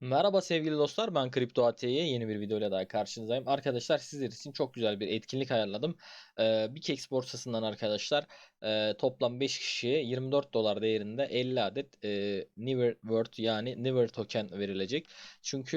Merhaba sevgili dostlar ben Kripto AT'ye yeni bir videoyla daha karşınızdayım. Arkadaşlar sizler için çok güzel bir etkinlik ayarladım. Ee, BKX borsasından arkadaşlar e, toplam 5 kişiye 24 dolar değerinde 50 adet e, Never Word yani Never token verilecek. Çünkü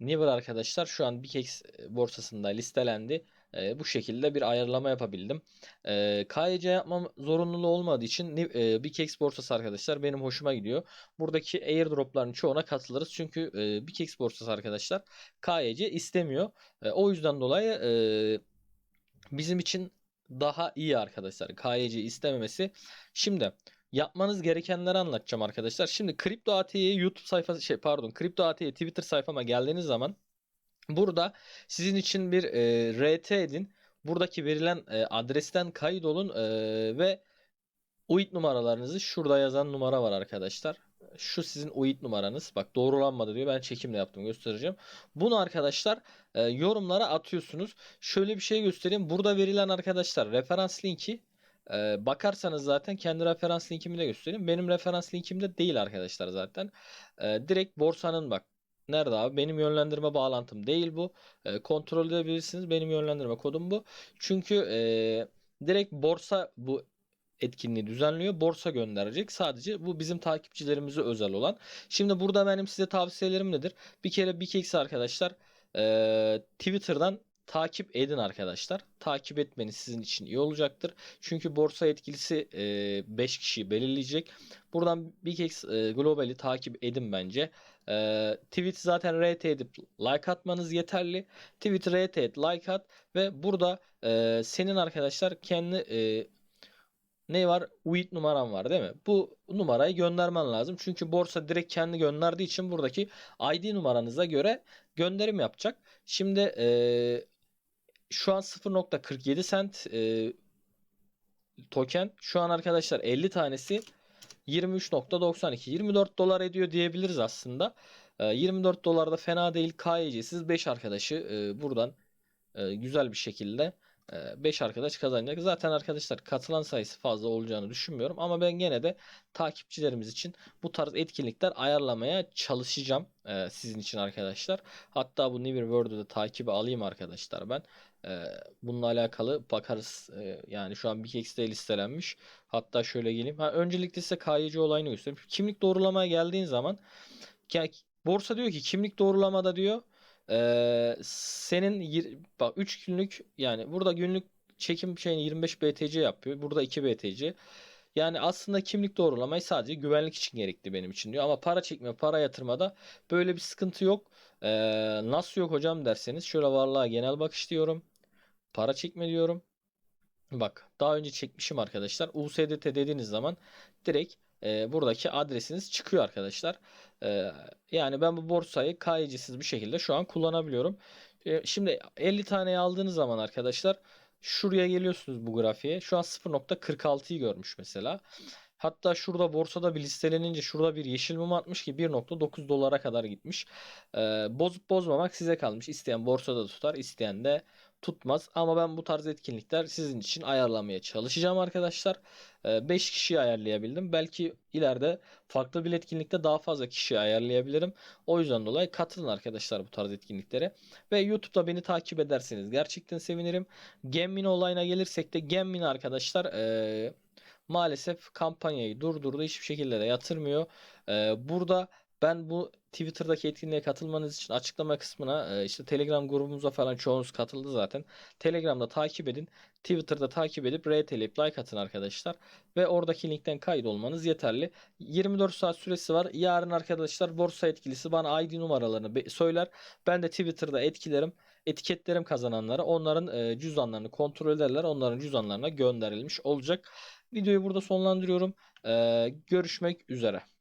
e, Never arkadaşlar şu an BKX borsasında listelendi. E, bu şekilde bir ayarlama yapabildim. E, KYC yapmam zorunluluğu olmadığı için e, BKX borsası arkadaşlar benim hoşuma gidiyor. Buradaki airdropların çoğuna katılırız. Çünkü e, BKX borsası arkadaşlar KYC istemiyor. E, o yüzden dolayı e, bizim için daha iyi arkadaşlar KYC istememesi. Şimdi yapmanız gerekenleri anlatacağım arkadaşlar. Şimdi Kripto AT'ye YouTube sayfası şey pardon Kripto AT'ye Twitter sayfama geldiğiniz zaman burada sizin için bir e, RT edin. Buradaki verilen e, adresten kaydolun e, ve UID numaralarınızı şurada yazan numara var arkadaşlar. Şu sizin UID numaranız. Bak doğrulanmadı diyor. Ben çekimle yaptım göstereceğim. Bunu arkadaşlar e, yorumlara atıyorsunuz. Şöyle bir şey göstereyim. Burada verilen arkadaşlar referans linki e, bakarsanız zaten kendi referans linkimi de göstereyim. Benim referans linkimde değil arkadaşlar zaten. E, direkt borsanın bak Nerede abi? Benim yönlendirme bağlantım değil bu. E, kontrol edebilirsiniz. Benim yönlendirme kodum bu. Çünkü e, direkt borsa bu etkinliği düzenliyor. Borsa gönderecek. Sadece bu bizim takipçilerimize özel olan. Şimdi burada benim size tavsiyelerim nedir? Bir kere BKX arkadaşlar e, Twitter'dan takip edin arkadaşlar. Takip etmeniz sizin için iyi olacaktır. Çünkü borsa etkilisi 5 e, kişiyi belirleyecek. Buradan BKX e, Global'i takip edin bence. E, tweet zaten RT edip like atmanız yeterli. Tweet RT et, like at ve burada e, senin arkadaşlar kendi e, ne var? UID numaran var değil mi? Bu numarayı göndermen lazım. Çünkü borsa direkt kendi gönderdiği için buradaki ID numaranıza göre gönderim yapacak. Şimdi e, şu an 0.47 sent e, token. Şu an arkadaşlar 50 tanesi 23.92 24 dolar ediyor diyebiliriz aslında. E, 24 dolar da fena değil. KYC'siz 5 arkadaşı e, buradan e, güzel bir şekilde 5 arkadaş kazanacak. Zaten arkadaşlar katılan sayısı fazla olacağını düşünmüyorum ama ben gene de takipçilerimiz için bu tarz etkinlikler ayarlamaya çalışacağım e, sizin için arkadaşlar. Hatta bu Never World'u da takibi alayım arkadaşlar ben. E, bununla alakalı bakarız. E, yani şu an BKX'de listelenmiş. Hatta şöyle geleyim. Ha, öncelikle size KYC olayını göstereyim. Kimlik doğrulamaya geldiğin zaman borsa diyor ki kimlik doğrulamada diyor ee, senin bak 3 günlük yani burada günlük çekim şeyini 25 BTC yapıyor. Burada 2 BTC. Yani aslında kimlik doğrulamayı sadece güvenlik için gerekli benim için diyor. Ama para çekme, para yatırmada böyle bir sıkıntı yok. Ee, nasıl yok hocam derseniz şöyle varlığa genel bakış diyorum. Para çekme diyorum. Bak daha önce çekmişim arkadaşlar. USDT dediğiniz zaman direkt e, buradaki adresiniz çıkıyor arkadaşlar. E, yani ben bu borsayı KYC'siz bir şekilde şu an kullanabiliyorum. E, şimdi 50 tane aldığınız zaman arkadaşlar şuraya geliyorsunuz bu grafiğe. Şu an 0.46'yı görmüş mesela. Hatta şurada borsada bir listelenince şurada bir yeşil mum atmış ki 1.9 dolara kadar gitmiş. Ee, bozup bozmamak size kalmış. İsteyen borsada tutar, isteyen de tutmaz. Ama ben bu tarz etkinlikler sizin için ayarlamaya çalışacağım arkadaşlar. 5 ee, kişiyi ayarlayabildim. Belki ileride farklı bir etkinlikte daha fazla kişi ayarlayabilirim. O yüzden dolayı katılın arkadaşlar bu tarz etkinliklere. Ve YouTube'da beni takip ederseniz gerçekten sevinirim. Gemmin olayına gelirsek de Gemmin arkadaşlar... Ee, maalesef kampanyayı durdurdu. Hiçbir şekilde de yatırmıyor. Ee, burada ben bu Twitter'daki etkinliğe katılmanız için açıklama kısmına e, işte Telegram grubumuza falan çoğunuz katıldı zaten. Telegram'da takip edin. Twitter'da takip edip RT'leyip like atın arkadaşlar. Ve oradaki linkten kaydolmanız yeterli. 24 saat süresi var. Yarın arkadaşlar borsa etkilisi bana ID numaralarını söyler. Ben de Twitter'da etkilerim. Etiketlerim kazananlara onların e, cüzdanlarını kontrol ederler. Onların cüzdanlarına gönderilmiş olacak. Videoyu burada sonlandırıyorum. Ee, görüşmek üzere.